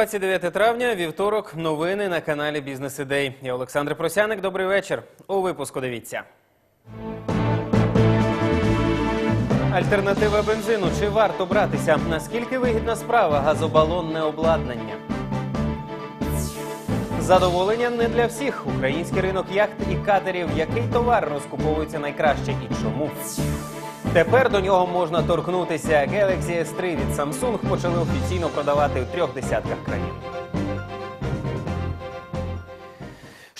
29 травня, вівторок, новини на каналі Бізнес Ідей. Я Олександр Просяник. Добрий вечір. У випуску дивіться. Альтернатива бензину. Чи варто братися? Наскільки вигідна справа газобалонне обладнання? Задоволення не для всіх. Український ринок яхт і катерів. Який товар розкуповується найкраще і чому? Тепер до нього можна торкнутися. Galaxy S3 від Samsung почали офіційно продавати у трьох десятках країн.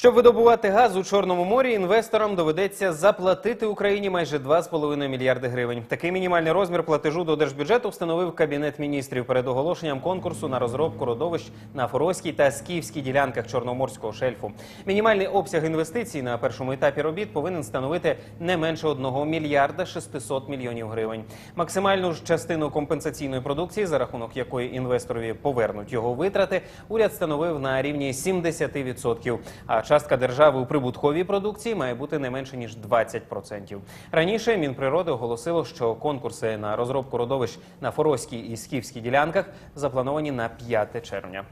Щоб видобувати газ у Чорному морі, інвесторам доведеться заплатити Україні майже 2,5 мільярди гривень. Такий мінімальний розмір платежу до держбюджету встановив Кабінет міністрів перед оголошенням конкурсу на розробку родовищ на Форозькій та Скіфській ділянках Чорноморського шельфу. Мінімальний обсяг інвестицій на першому етапі робіт повинен становити не менше 1 мільярда 600 мільйонів гривень. Максимальну ж частину компенсаційної продукції, за рахунок якої інвесторові повернуть його витрати, уряд встановив на рівні 70%. А частка держави у прибутковій продукції має бути не менше ніж 20%. Раніше Мінприроди оголосило, що конкурси на розробку родовищ на Форозькій і Скіфській ділянках заплановані на 5 червня.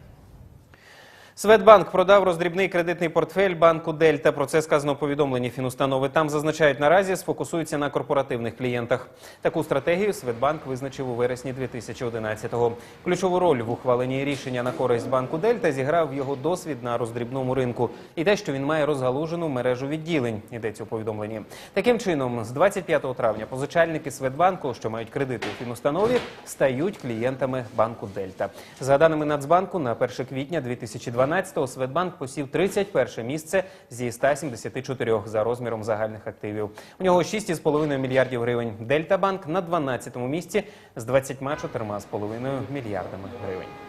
Светбанк продав роздрібний кредитний портфель банку Дельта. Про це сказано у повідомленні фінустанови. Там зазначають наразі сфокусуються на корпоративних клієнтах. Таку стратегію Светбанк визначив у вересні 2011-го. Ключову роль в ухваленні рішення на користь банку Дельта зіграв його досвід на роздрібному ринку і те, що він має розгалужену мережу відділень. Йдеться у повідомленні. Таким чином, з 25 травня позичальники Светбанку, що мають кредити у фінустанові, стають клієнтами банку Дельта. За даними Нацбанку, на 1 квітня 2012 2012-го Светбанк посів 31 місце зі 174 за розміром загальних активів. У нього 6,5 мільярдів гривень. Дельтабанк на 12-му місці з 24,5 мільярдами гривень.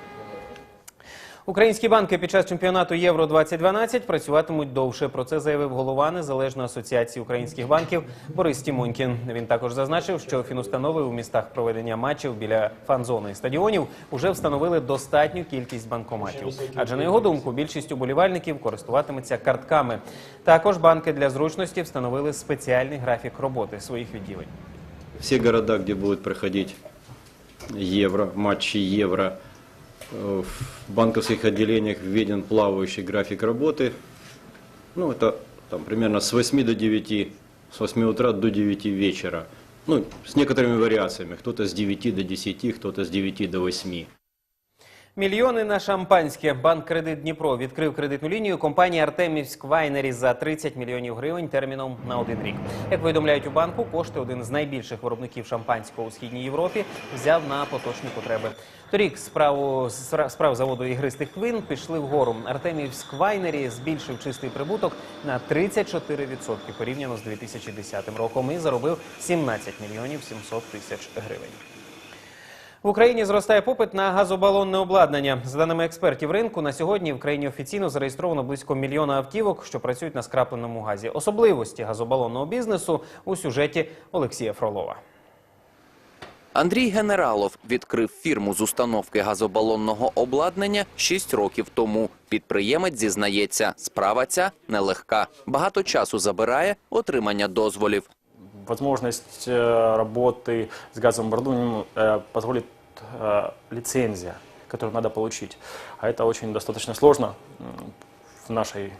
Українські банки під час чемпіонату Євро 2012 працюватимуть довше. Про це заявив голова Незалежної асоціації українських банків Борис Тімонькін. Він також зазначив, що фінустанови у містах проведення матчів біля фан-зони і стадіонів уже встановили достатню кількість банкоматів. Адже на його думку, більшість уболівальників користуватиметься картками. Також банки для зручності встановили спеціальний графік роботи своїх відділень. Все города, где будет проходить евро, матчи евро, э, в банковских отделениях введен плавающий график работы. Ну, это там, примерно с 8 до 9, с 8 утра до 9 вечера. Ну, с некоторыми вариациями. Кто-то с 9 до 10, кто-то с 9 до 8. Мільйони на шампанське. Банк Кредит Дніпро відкрив кредитну лінію компанії Артемівськ Вайнері за 30 мільйонів гривень терміном на один рік. Як повідомляють у банку, кошти один з найбільших виробників шампанського у східній Європі взяв на поточні потреби. Торік справу справ заводу ігристих вин пішли вгору. Артемівськ Вайнері збільшив чистий прибуток на 34% порівняно з 2010 роком і заробив 17 мільйонів 700 тисяч гривень. В Україні зростає попит на газобалонне обладнання. За даними експертів ринку, на сьогодні в країні офіційно зареєстровано близько мільйона автівок, що працюють на скрапленому газі. Особливості газобалонного бізнесу у сюжеті Олексія Фролова. Андрій Генералов відкрив фірму з установки газобалонного обладнання 6 років тому. Підприємець зізнається, справа ця нелегка. Багато часу забирає отримання дозволів. Возможность э, работы с газовым оборудованием э, позволит э, лицензия, которую надо получить. А это очень достаточно сложно м, в нашей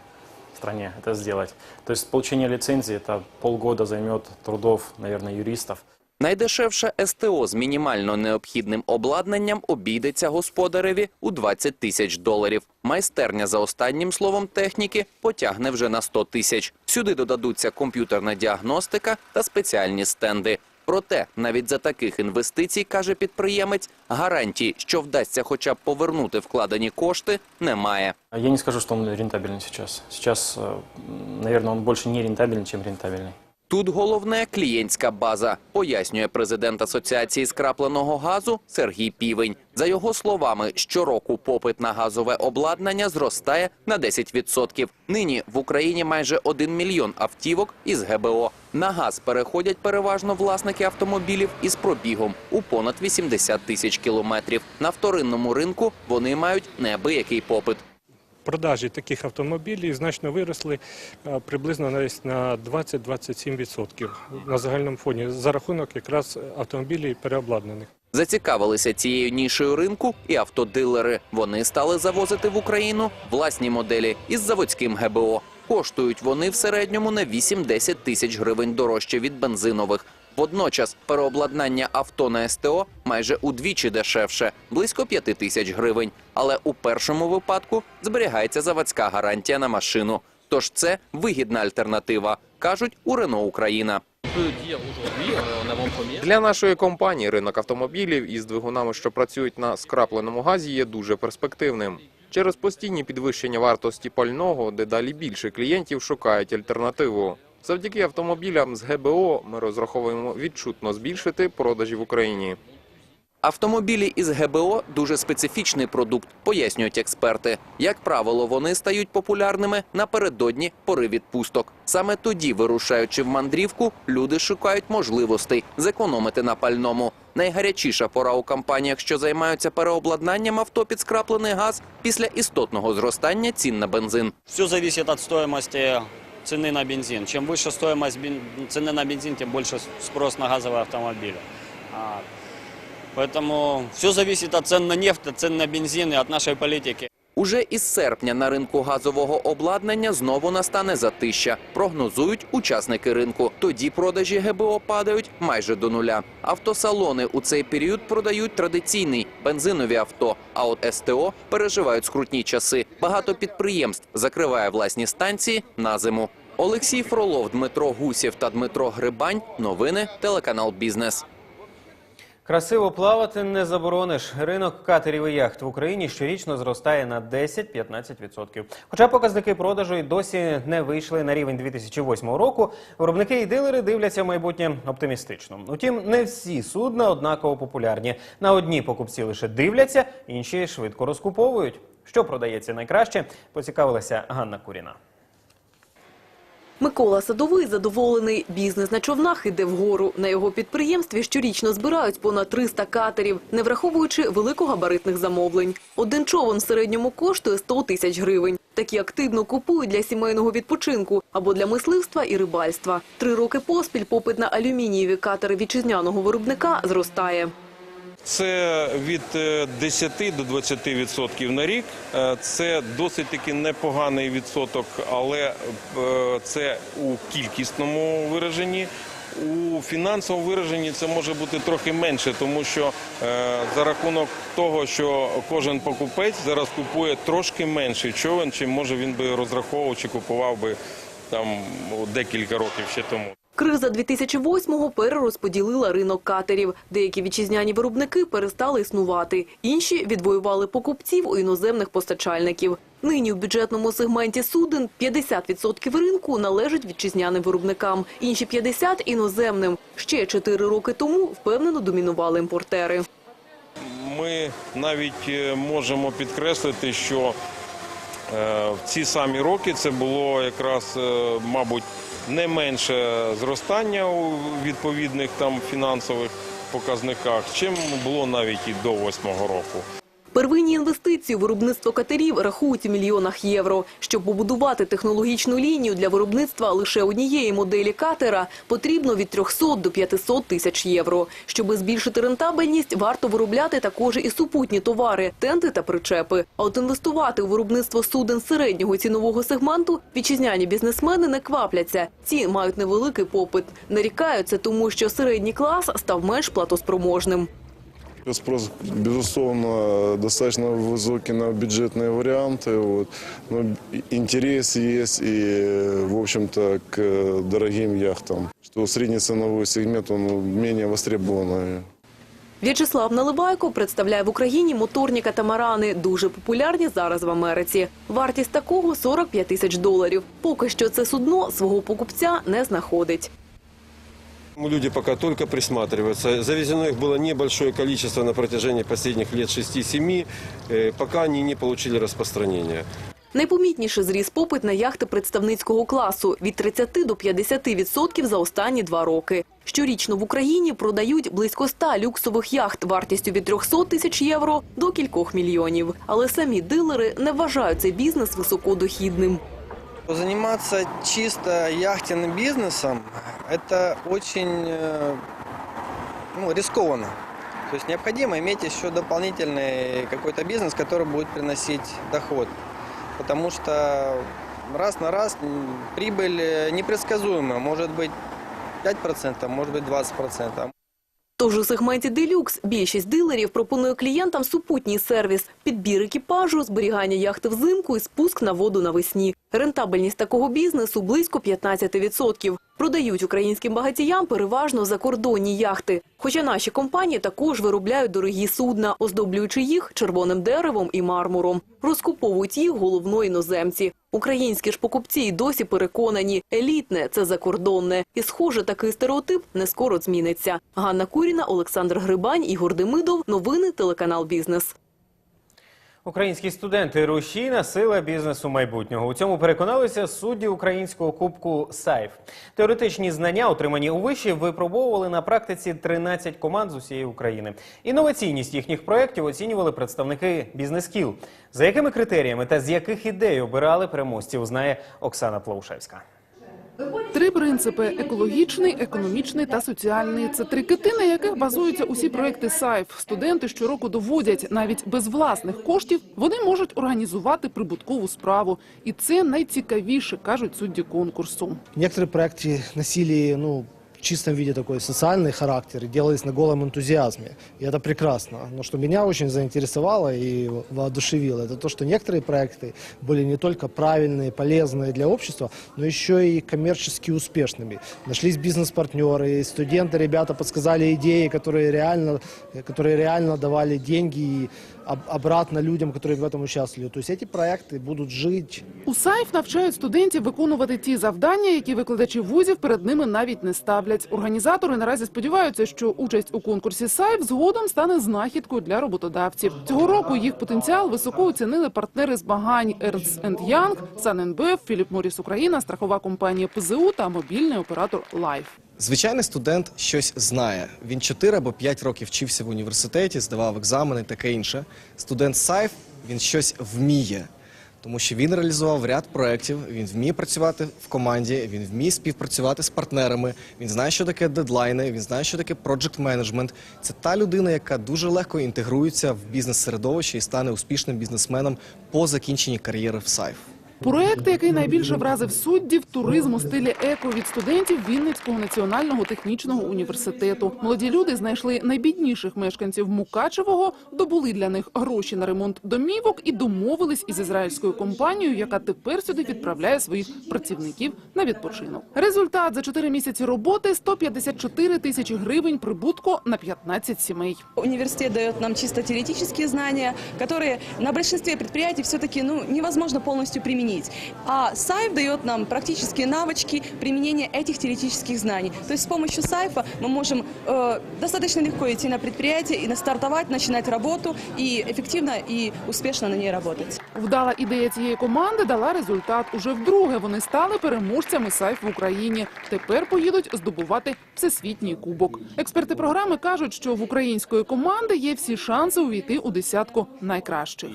стране это сделать. То есть получение лицензии это полгода займет трудов, наверное, юристов. Найдешевше СТО з мінімально необхідним обладнанням обійдеться господареві у 20 тисяч доларів. Майстерня за останнім словом техніки потягне вже на 100 тисяч. Сюди додадуться комп'ютерна діагностика та спеціальні стенди. Проте навіть за таких інвестицій, каже підприємець, гарантій, що вдасться хоча б повернути вкладені кошти, немає. Я не скажу, что он рентабельный сейчас. Сейчас, э, м, наверное, он больше не рентабелен, чем рентабельный. Тут головне клієнтська база, пояснює президент Асоціації скрапленого газу Сергій Півень. За його словами, щороку попит на газове обладнання зростає на 10%. Нині в Україні майже 1 мільйон автівок із ГБО. На газ переходять переважно власники автомобілів із пробігом у понад 80 тисяч кілометрів. На вторинному ринку вони мають неабиякий попит. Продажі таких автомобілів значно виросли е, приблизно десь на 20-27% на загальному фоні за рахунок якраз автомобілів переобладнаних. Зацікавилися цією нішею ринку і автодилери. Вони стали завозити в Україну власні моделі із заводським ГБО. Коштують вони в середньому на 8-10 тисяч гривень дорожче від бензинових. Водночас переобладнання авто на СТО майже удвічі дешевше близько 5 тисяч гривень. Але у першому випадку зберігається заводська гарантія на машину. Тож це вигідна альтернатива, кажуть у Рено Україна. Для нашої компанії ринок автомобілів із двигунами, що працюють на скрапленому газі, є дуже перспективним. Через постійні підвищення вартості пального дедалі більше клієнтів шукають альтернативу. Завдяки автомобілям з ГБО ми розраховуємо відчутно збільшити продажі в Україні. Автомобілі із ГБО дуже специфічний продукт, пояснюють експерти. Як правило, вони стають популярними напередодні пори відпусток. Саме тоді, вирушаючи в мандрівку, люди шукають можливостей зекономити на пальному. Найгарячіша пора у компаніях, що займаються переобладнанням авто під скраплений газ після істотного зростання цін на бензин. Все зависит от стоимости цены на бензин. Чем выше стоимость бен- цены на бензин, тем больше спрос на газовые автомобили. А, Поэтому все зависит от цен на нефть, от цен на бензин и от нашей политики. Уже із серпня на ринку газового обладнання знову настане затища. Прогнозують учасники ринку. Тоді продажі ГБО падають майже до нуля. Автосалони у цей період продають традиційний бензинові авто. А от СТО переживають скрутні часи. Багато підприємств закриває власні станції на зиму. Олексій Фролов, Дмитро Гусєв та Дмитро Грибань. Новини телеканал Бізнес. Красиво плавати не заборониш. Ринок катерів і яхт в Україні щорічно зростає на 10-15%. Хоча показники продажу й досі не вийшли на рівень 2008 року, виробники і дилери дивляться майбутнє оптимістично. Утім, не всі судна однаково популярні. На одні покупці лише дивляться, інші швидко розкуповують. Що продається найкраще, поцікавилася Ганна Куріна. Микола Садовий задоволений. Бізнес на човнах іде вгору. На його підприємстві щорічно збирають понад 300 катерів, не враховуючи великогабаритних замовлень. Один човен в середньому коштує 100 тисяч гривень. Такі активно купують для сімейного відпочинку або для мисливства і рибальства. Три роки поспіль попит на алюмінієві катери вітчизняного виробника зростає. Це від е, 10 до 20 відсотків на рік. Е, Це досить таки непоганий відсоток, але е, це у кількісному вираженні. У фінансовому вираженні це може бути трохи менше, тому що е, за рахунок того, що кожен покупець зараз купує трошки менший човен, чим може він би розраховував чи купував би там декілька років ще тому. Криза 2008-го перерозподілила ринок катерів. Деякі вітчизняні виробники перестали існувати. Інші відвоювали покупців у іноземних постачальників. Нині в бюджетному сегменті суден 50% ринку належать вітчизняним виробникам, інші 50% – іноземним. Ще 4 роки тому впевнено домінували імпортери. Ми навіть е, можемо підкреслити, що е, в ці самі роки це було якраз, е, мабуть, не менше зростання у відповідних там фінансових показниках, чим було навіть і до восьмого року. Первинні інвестиції у виробництво катерів рахують у мільйонах євро. Щоб побудувати технологічну лінію для виробництва лише однієї моделі катера, потрібно від 300 до 500 тисяч євро. Щоби збільшити рентабельність, варто виробляти також і супутні товари, тенти та причепи. А от інвестувати у виробництво суден середнього цінового сегменту вітчизняні бізнесмени не квапляться. Ці мають невеликий попит. Нарікаються тому, що середній клас став менш платоспроможним. Спрос, безусловно, достаточно высокий на бюджетные варианты. Вот. Но интерес есть и, в общем-то, к дорогим яхтам. Что средний ценовой сегмент, он менее востребованный. В'ячеслав Наливайко представляє в Україні моторні катамарани, дуже популярні зараз в Америці. Вартість такого 45 тисяч доларів. Поки що це судно свого покупця не знаходить. Люди пока только присматриваются. Завезено их было небольшое количество на протяжении последних лет 6-7, э, пока они не получили распространения. Найпомітніше зріс попит на яхти представницького класу від 30 до 50 відсотків за останні два роки. Щорічно в Україні продають близько 100 люксових яхт вартістю від 300 тисяч євро до кількох мільйонів. Але самі дилери не вважають цей бізнес високодохідним. Заниматься чисто яхтенным бизнесом – это очень э, ну, рискованно. То есть необходимо иметь еще дополнительный какой-то бизнес, который будет приносить доход. Потому что раз на раз м, прибыль э, непредсказуемая. Может быть 5%, может быть 20%. Тож у сегменті «Делюкс» більшість дилерів пропонує клієнтам супутній сервіс – підбір екіпажу, зберігання яхти взимку і спуск на воду навесні. Рентабельність такого бізнесу – близько 15%. Продають українським багатіям переважно закордонні яхти. Хоча наші компанії також виробляють дорогі судна, оздоблюючи їх червоним деревом і мармуром. Розкуповують їх головно іноземці. Українські ж покупці й досі переконані – елітне – це закордонне. І, схоже, такий стереотип не скоро зміниться. Ганна Куріна, Олександр Грибань, Ігор Демидов. Новини телеканал «Бізнес». Українські студенти рушійна сила бізнесу майбутнього. У цьому переконалися судді українського кубку САЙФ. Теоретичні знання, отримані у виші, випробовували на практиці 13 команд з усієї України. Інноваційність їхніх проєктів оцінювали представники бізнес-кіл. За якими критеріями та з яких ідей обирали переможців, знає Оксана Плаушевська. Три принципи: екологічний, економічний та соціальний. Це три кити, на яких базуються усі проекти САЙФ. Студенти щороку доводять, навіть без власних коштів вони можуть організувати прибуткову справу, і це найцікавіше, кажуть судді конкурсу. Некоторі проекти насілі ну, в чистом виде такой социальный характер и делались на голом энтузиазме. И это прекрасно. Но что меня очень заинтересовало и воодушевило, это то, что некоторые проекты были не только правильные, полезные для общества, но еще и коммерчески успешными. Нашлись бизнес-партнеры, студенты, ребята подсказали идеи, которые реально, которые реально давали деньги и об- обратно людям, которые в этом участвовали. То есть эти проекты будут жить У САЙФ навчають студентів виконувати ті завдання, які викладачі вузів перед ними навіть не ставлять. Організатори наразі сподіваються, що участь у конкурсі САЙФ згодом стане знахідкою для роботодавців. Цього року їх потенціал високо оцінили партнери змагань Ernst Young, Sun Філіп Моріс Україна, страхова компанія ПЗУ та мобільний оператор Лайф. Звичайний студент щось знає. Він 4 або 5 років вчився в університеті, здавав екзамени, таке інше. Студент САЙФ він щось вміє, тому що він реалізував ряд проєктів, він вміє працювати в команді, він вміє співпрацювати з партнерами, він знає, що таке дедлайни, він знає, що таке проджект менеджмент. Це та людина, яка дуже легко інтегрується в бізнес-середовище і стане успішним бізнесменом по закінченні кар'єри в САЙФ. Проект, який найбільше вразив суддів, туризм у стилі еко від студентів Вінницького національного технічного університету. Молоді люди знайшли найбідніших мешканців Мукачевого, добули для них гроші на ремонт домівок і домовились із ізраїльською компанією, яка тепер сюди відправляє своїх працівників на відпочинок. Результат за 4 місяці роботи 154 тисячі гривень прибутку на 15 сімей. Университет дает нам чисто теоретические знания, которые на большинстве предприятий все-таки ну, невозможно полностью применить. А САЙФ дает нам практические навычки применения этих теоретических знаний. То есть с помощью САЙФа мы можем э, достаточно легко идти на предприятие и на- стартовать, начинать работу и эффективно и успешно на ней работать. Вдала ідея цієї команди дала результат. Уже вдруге вони стали переможцями САЙФ в Україні. Тепер поїдуть здобувати всесвітній кубок. Експерти програми кажуть, що в української команди є всі шанси увійти у десятку найкращих.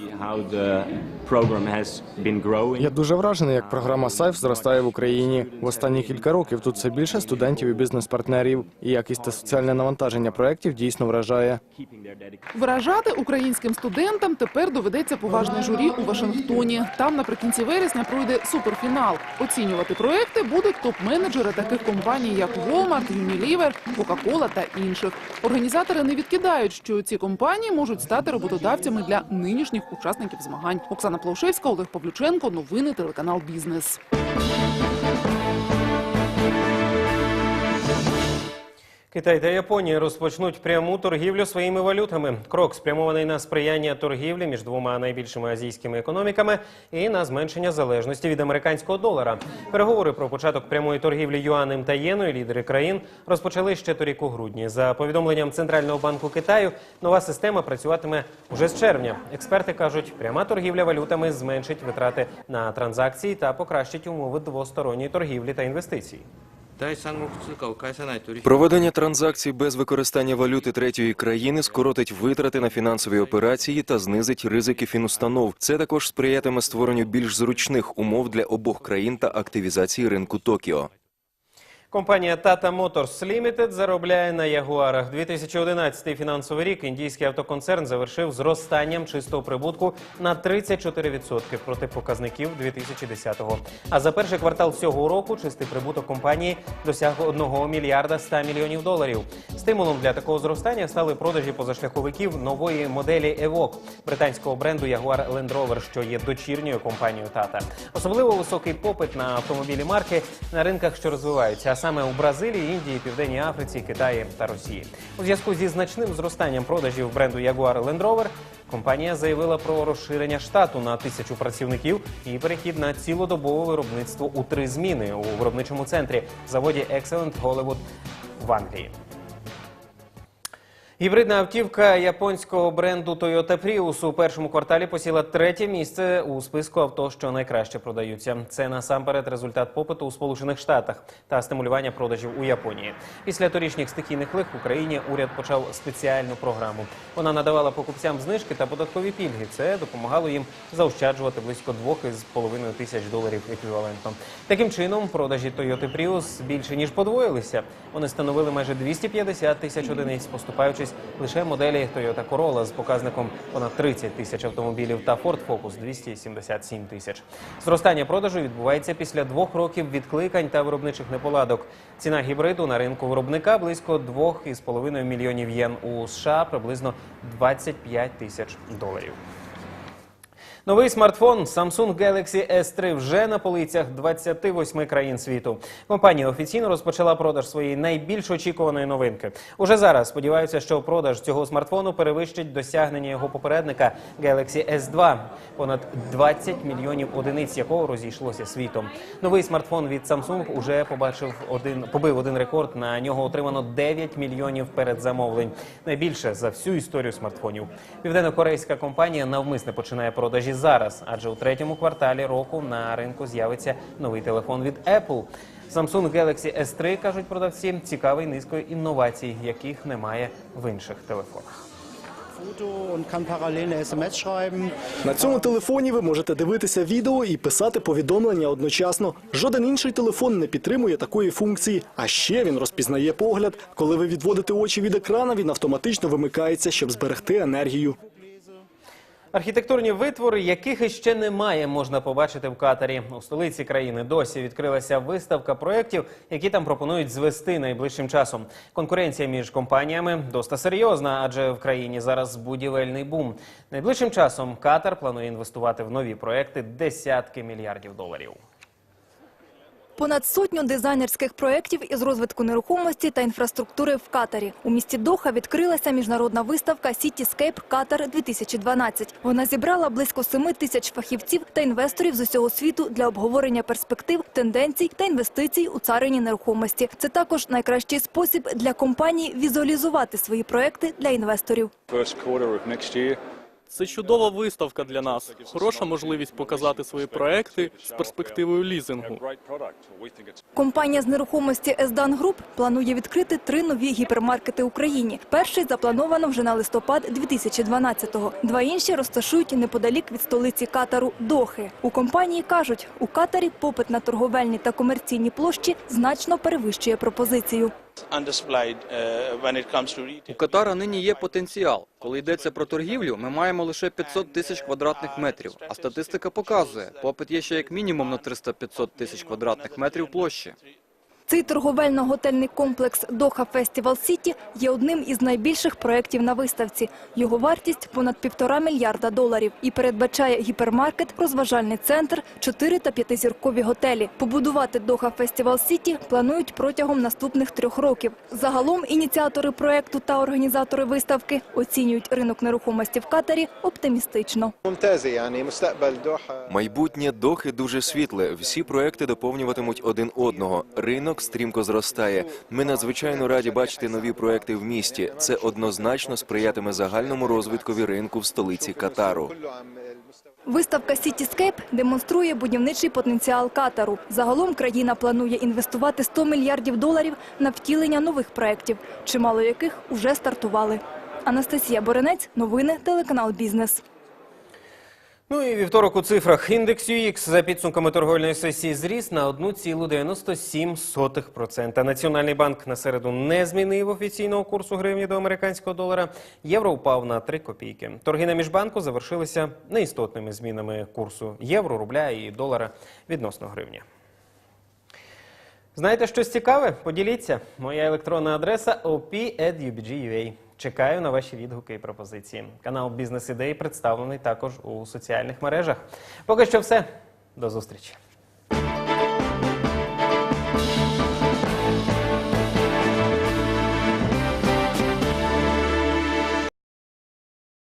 Я дуже вражений, як програма САЙФ зростає в Україні. В останні кілька років тут все більше студентів і бізнес-партнерів. І якість та соціальне навантаження проєктів дійсно вражає. Вражати українським студентам тепер доведеться поважне журі у Вашингтоні. Там наприкінці вересня пройде суперфінал. Оцінювати проекти будуть топ-менеджери таких компаній, як Walmart, Unilever, Coca-Cola та інших. Організатори не відкидають, що ці компанії можуть стати роботодавцями для нинішніх учасників змагань. Оксана Плаушевська, Олег Павлюченко. Новини телеканал Бізнес. Китай та Японія розпочнуть пряму торгівлю своїми валютами. Крок спрямований на сприяння торгівлі між двома найбільшими азійськими економіками і на зменшення залежності від американського долара. Переговори про початок прямої торгівлі юанем та єною лідери країн розпочали ще торік у грудні. За повідомленням Центрального банку Китаю, нова система працюватиме уже з червня. Експерти кажуть, пряма торгівля валютами зменшить витрати на транзакції та покращить умови двосторонньої торгівлі та інвестицій. Проведення транзакцій без використання валюти третьої країни скоротить витрати на фінансові операції та знизить ризики фінустанов. Це також сприятиме створенню більш зручних умов для обох країн та активізації ринку Токіо. Компанія Tata Motors Limited заробляє на Ягуарах. 2011 фінансовий рік індійський автоконцерн завершив зростанням чистого прибутку на 34% проти показників 2010-го. А за перший квартал цього року чистий прибуток компанії досяг 1 мільярда 100 мільйонів доларів. Стимулом для такого зростання стали продажі позашляховиків нової моделі Evoque британського бренду Jaguar Land Rover, що є дочірньою компанією Tata. Особливо високий попит на автомобілі марки на ринках, що розвиваються, саме у Бразилії, Індії, Південній Африці, Китаї та Росії. У зв'язку зі значним зростанням продажів бренду Jaguar Land Rover компанія заявила про розширення штату на тисячу працівників і перехід на цілодобове виробництво у три зміни у виробничому центрі заводі Excellent Hollywood в Англії. Гібридна автівка японського бренду Toyota Prius у першому кварталі посіла третє місце у списку авто, що найкраще продаються. Це насамперед результат попиту у Сполучених Штатах та стимулювання продажів у Японії. Після торічніх стихійних лих в Україні уряд почав спеціальну програму. Вона надавала покупцям знижки та податкові пільги. Це допомагало їм заощаджувати близько 2,5 тисяч доларів еквівалентно. Таким чином, продажі Toyota Prius більше ніж подвоїлися. Вони становили майже 250 тисяч одиниць, поступаючись лише моделі Toyota Corolla з показником понад 30 тисяч автомобілів та Ford Focus 277 тисяч. Зростання продажу відбувається після двох років відкликань та виробничих неполадок. Ціна гібриду на ринку виробника близько 2,5 мільйонів єн у США, приблизно 25 тисяч доларів. Новий смартфон Samsung Galaxy S3 вже на полицях 28 країн світу. Компанія офіційно розпочала продаж своєї найбільш очікуваної новинки. Уже зараз сподіваються, що продаж цього смартфону перевищить досягнення його попередника Galaxy S2, понад 20 мільйонів одиниць якого розійшлося світом. Новий смартфон від Samsung уже побачив один побив один рекорд. На нього отримано 9 мільйонів передзамовлень. Найбільше за всю історію смартфонів. Південно-корейська компанія навмисне починає продажі зараз, адже у третьому кварталі року на ринку з'явиться новий телефон від Apple. Samsung Galaxy S3, кажуть продавці, цікавий низкою інновацій, яких немає в інших телефонах. На цьому телефоні ви можете дивитися відео і писати повідомлення одночасно. Жоден інший телефон не підтримує такої функції. А ще він розпізнає погляд. Коли ви відводите очі від екрана, він автоматично вимикається, щоб зберегти енергію. Архітектурні витвори, яких іще немає, можна побачити в Катарі. У столиці країни досі відкрилася виставка проєктів, які там пропонують звести найближчим часом. Конкуренція між компаніями доста серйозна, адже в країні зараз будівельний бум. Найближчим часом Катар планує інвестувати в нові проекти десятки мільярдів доларів. Понад сотню дизайнерських проєктів із розвитку нерухомості та інфраструктури в Катарі. У місті Доха відкрилася міжнародна виставка Cityscape Катар 2012. Вона зібрала близько 7 тисяч фахівців та інвесторів з усього світу для обговорення перспектив, тенденцій та інвестицій у царині нерухомості. Це також найкращий спосіб для компаній візуалізувати свої проекти для інвесторів. Це чудова виставка для нас. Хороша можливість показати свої проекти з перспективою лізингу. Компанія з нерухомості Esdan Group планує відкрити три нові гіпермаркети Україні. Перший заплановано вже на листопад 2012-го. Два інші розташують неподалік від столиці Катару Дохи. У компанії кажуть, у Катарі попит на торговельні та комерційні площі значно перевищує пропозицію. У Катара нині є потенціал. Коли йдеться про торгівлю, ми маємо лише 500 тисяч квадратних метрів. А статистика показує, попит є ще як мінімум на 300-500 тисяч квадратних метрів площі. Цей торговельно-готельний комплекс Доха Фестівал Сіті є одним із найбільших проєктів на виставці. Його вартість понад півтора мільярда доларів і передбачає гіпермаркет, розважальний центр, чотири та п'ятизіркові готелі. Побудувати Доха Фестівал Сіті планують протягом наступних трьох років. Загалом ініціатори проєкту та організатори виставки оцінюють ринок нерухомості в Катарі оптимістично. Майбутнє Дохи дуже світле. Всі проекти доповнюватимуть один одного. Ринок стрімко зростає. Ми надзвичайно раді бачити нові проекти в місті. Це однозначно сприятиме загальному розвиткові ринку в столиці Катару. Виставка Cityscape демонструє будівничий потенціал Катару. Загалом країна планує інвестувати 100 мільярдів доларів на втілення нових проєктів, чимало яких уже стартували. Анастасія Боренець, новини, телеканал «Бізнес». Ну і вівторок у цифрах. Індекс UX за підсумками торговельної сесії зріс на 1,97%. Національний банк на середу не змінив офіційного курсу гривні до американського долара. Євро упав на 3 копійки. Торги на міжбанку завершилися неістотними змінами курсу євро, рубля і долара відносно гривні. Знаєте щось цікаве? Поділіться. Моя електронна адреса op.ubg.ua. Чекаю на ваші відгуки і пропозиції. Канал Бізнес Ідеї представлений також у соціальних мережах. Поки що все. До зустрічі.